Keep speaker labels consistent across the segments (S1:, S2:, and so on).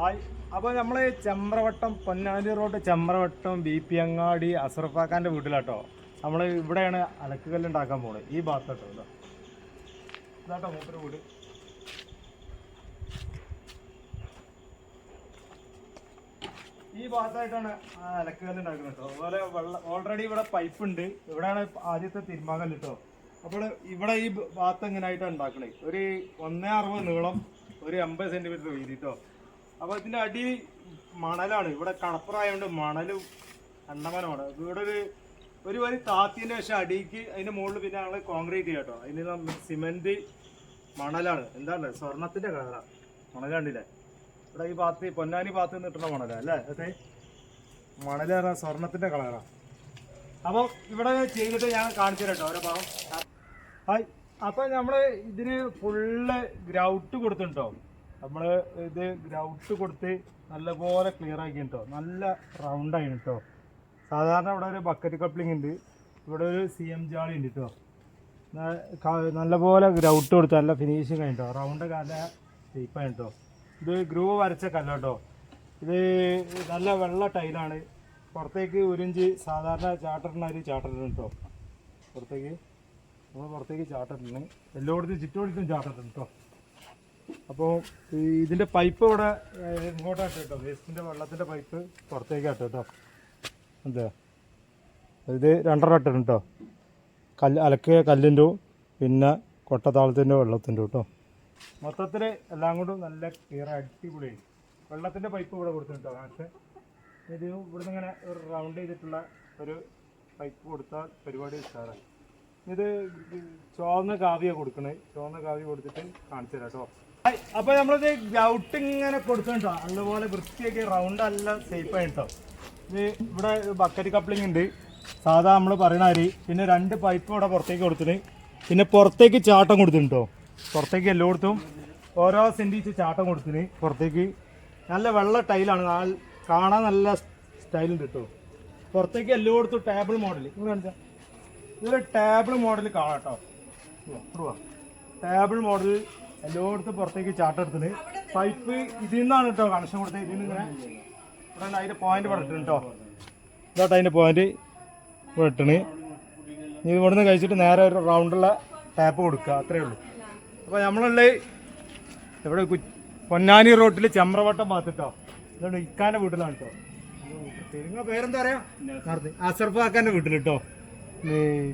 S1: Hi. അപ്പോൾ നമ്മൾ Chembravattam Ponnani road Chembravattam B P Angadi അസർഫാക്കാന്റെ വീട്ടിലാട്ടോ. നമ്മൾ ഇവിടെയാണ് അലക്കുകല്ല് ഉണ്ടാക്കാൻ പോകുന്നത് ഈ ഭാഗത്തോട്ടോ ഇതാ. ഇതാട്ടോ മൂപ്പര് വീട്. ഈ ഭാഗത്തായിട്ടാണ് അലക്കുകല്ല് ഉണ്ടാക്കുന്നത് കേട്ടോ. അതുപോലെ വെള്ളം ഓൾറെഡി ഇവിടെ പൈപ്പ് ഉണ്ട്. ഇവിടെയാണ് ആദ്യത്തെ തിരുമാകല്ല് കേട്ടോ. അപ്പോൾ ഇവിടെ ഈ ഭാഗത്ത് എങ്ങനെ ആയിട്ടാണ് ഉണ്ടാക്കണേ. ഒരു ഒന്നേ അറുപത് നീളം ഒരു എൺപത് സെന്റിമീറ്റർ വീതി കേട്ടോ അപ്പോൾ ഇതിന്റെ അടി മണലാണ്. ഇവിടെ കടപ്പുറമായതുകൊണ്ട് മണലും അണ്ടമനമാണ് ഇവിടെ ഒരു ഒരു വരി താത്തിന്റെ പക്ഷെ അടിക്ക് അതിന്റെ മുകളിൽ പിന്നെ ഞങ്ങൾ കോൺക്രീറ്റ് ചെയ്യാം കേട്ടോ അതിന് സിമെന്റ് മണലാണ്. എന്താണ് സ്വർണത്തിന്റെ കളറാണ് മണലാണ്ടില്ലേ ഇവിടെ ഈ ഭാഗത്ത് പൊന്നാനി ഭാഗത്ത് നിന്ന് കിട്ടുന്ന മണല അല്ലേ? അതെ പറഞ്ഞാൽ സ്വർണത്തിന്റെ കളറാണ് അപ്പോൾ ഇവിടെ ചെയ്തിട്ട് ഞാൻ കാണിച്ചു കേട്ടോ ഓരോ ഭാഗം. ഹായ്. അപ്പൊ നമ്മൾ ഇതിന് ഫുള്ള് ഗ്രൗട്ട് കൊടുത്തിട്ടോ നമ്മൾ ഇത് ഗ്രൗട്ട് കൊടുത്ത് നല്ലപോലെ ക്ലിയർ ആക്കി കേട്ടോ നല്ല റൗണ്ട് ആയി കേട്ടോ സാധാരണ ഇവിടെ ഒരു ബക്കറ്റ് കപ്ലിംഗ് ഉണ്ട്. ഇവിടെ ഒരു സി എം ജാളി ഉണ്ട് കേട്ടോ നല്ലപോലെ ഗ്രൗട്ട് കൊടുത്ത് നല്ല ഫിനിഷിങ് ആയിട്ടോ റൗണ്ട് നല്ല ഷേപ്പ് കേട്ടോ ഇത് ഗ്രൂവ് വരച്ച കല്ല കേട്ടോ ഇത് നല്ല വെള്ള ടൈലാണ് പുറത്തേക്ക് ഉരിഞ്ച് സാധാരണ ചാട്ടറിന് ഒരു ചാട്ടറിന് കേട്ടോ പുറത്തേക്ക് നമ്മൾ പുറത്തേക്ക് ചാട്ടറിന്. എല്ലായിടത്തും ചുറ്റോടത്തും ചാട്ടറിന് കേട്ടോ അപ്പോൾ ഇതിന്റെ പൈപ്പ് ഇവിടെ ഇങ്ങോട്ടാട്ടോ കേട്ടോ. വേസ്റ്റിന്റെ വെള്ളത്തിന്റെ പൈപ്പ് പുറത്തേക്കാട്ടോ കേട്ടോ. എന്താ? ഇത് രണ്ടര ഇട്ടിട്ടുണ്ട് കേട്ടോ. കല്ല് അലക്കിയ കല്ലിന്റെ പിന്നെ കൊട്ടത്താളത്തിന്റെ വെള്ളത്തിന്റെ കേട്ടോ മൊത്തത്തിൽ എല്ലാം കൊണ്ടും നല്ല ക്ലിയർ അടിപൊളിയായി വെള്ളത്തിന്റെ പൈപ്പ് ഇവിടെ കൊടുത്തിട്ടുണ്ടോ പക്ഷേ ഇത് ഇവിടുന്ന് ഇങ്ങനെ ഒരു റൗണ്ട് ചെയ്തിട്ടുള്ള ഒരു പൈപ്പ് കൊടുത്താൽ പരിപാടി ഉഷാറായി ഇത് ചുവന്ന കാവ്യ കൊടുക്കണേ. ചുവന്ന കാവ്യ കൊടുത്തിട്ട് കാണിച്ചു തരാം കേട്ടോ. അപ്പൊ നമ്മളിത് ഗ്രൗട്ട് ഇങ്ങനെ കൊടുക്കണ്ടോ അതുപോലെ വൃത്തിയൊക്കെ റൗണ്ട് അല്ല സേഫ് ആയിട്ടോ? ഇത് ഇവിടെ ബക്കറ്റ് കപ്ലിംഗ് ഉണ്ട്. സാധാ നമ്മൾ പറയുന്ന അരി പിന്നെ രണ്ട് പൈപ്പ് ഇവിടെ പുറത്തേക്ക് കൊടുത്തിട്ട് പിന്നെ പുറത്തേക്ക് ചാട്ടം കൊടുത്തിട്ടുണ്ടോ? പുറത്തേക്ക് എല്ലായിടത്തും ഓരോ സെന്റീച്ച് ചാട്ടം കൊടുത്തിന് പുറത്തേക്ക് നല്ല വെള്ള ടൈലാണ് കാണാൻ നല്ല സ്റ്റൈലുണ്ട് കേട്ടോ പുറത്തേക്ക് എല്ലായിടത്തും ടേബിൾ മോഡൽ ഇതൊരു ടേബിൾ മോഡൽ കാണാം കേട്ടോ ടേബിൾ മോഡൽ എല്ലായിടത്തും പുറത്തേക്ക് ചാട്ടം എടുത്തിന് പൈപ്പ് ഇതിൽ നിന്നാണ് കേട്ടോ കണക്ഷൻ കൊടുത്തത്. ഇതിൽ നിന്ന് ഇവിടെ അതിന്റെ പോയിന്റ് പറഞ്ഞിട്ടുണ്ട് കേട്ടോ ഇതോട്ട് അതിന്റെ പോയിന്റ് ഇട്ടണ് ഇനി ഇവിടുന്ന് കഴിച്ചിട്ട് നേരെ ഒരു റൗണ്ടുള്ള ടാപ്പ് കൊടുക്കുക. അത്രേ ഉള്ളൂ. അപ്പോൾ നമ്മളുള്ള ഇവിടെ പൊന്നാനി റോട്ടിൽ ചെമ്രവട്ടം ഭാഗത്തിട്ടോ ഇതുകൊണ്ട് ഇക്കാന്റെ വീട്ടിലാണ് കേട്ടോ നിങ്ങളെ പേരെന്താ പറയാ? അസർഫ് അസർഫാക്കാന്റെ വീട്ടിൽ കേട്ടോ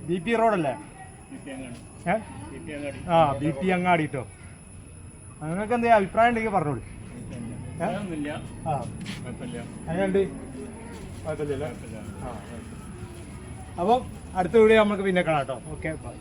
S1: ബി പി റോഡല്ലേ? ആ ബി പി അങ്ങാടി കേട്ടോ നിങ്ങൾക്ക് എന്താ അഭിപ്രായം ഉണ്ടെങ്കിൽ പറഞ്ഞോളൂ. കുഴപ്പമില്ലല്ലോ? അപ്പം അടുത്ത വീഡിയോ നമുക്ക് പിന്നെ കാണാം കേട്ടോ. Okay bye.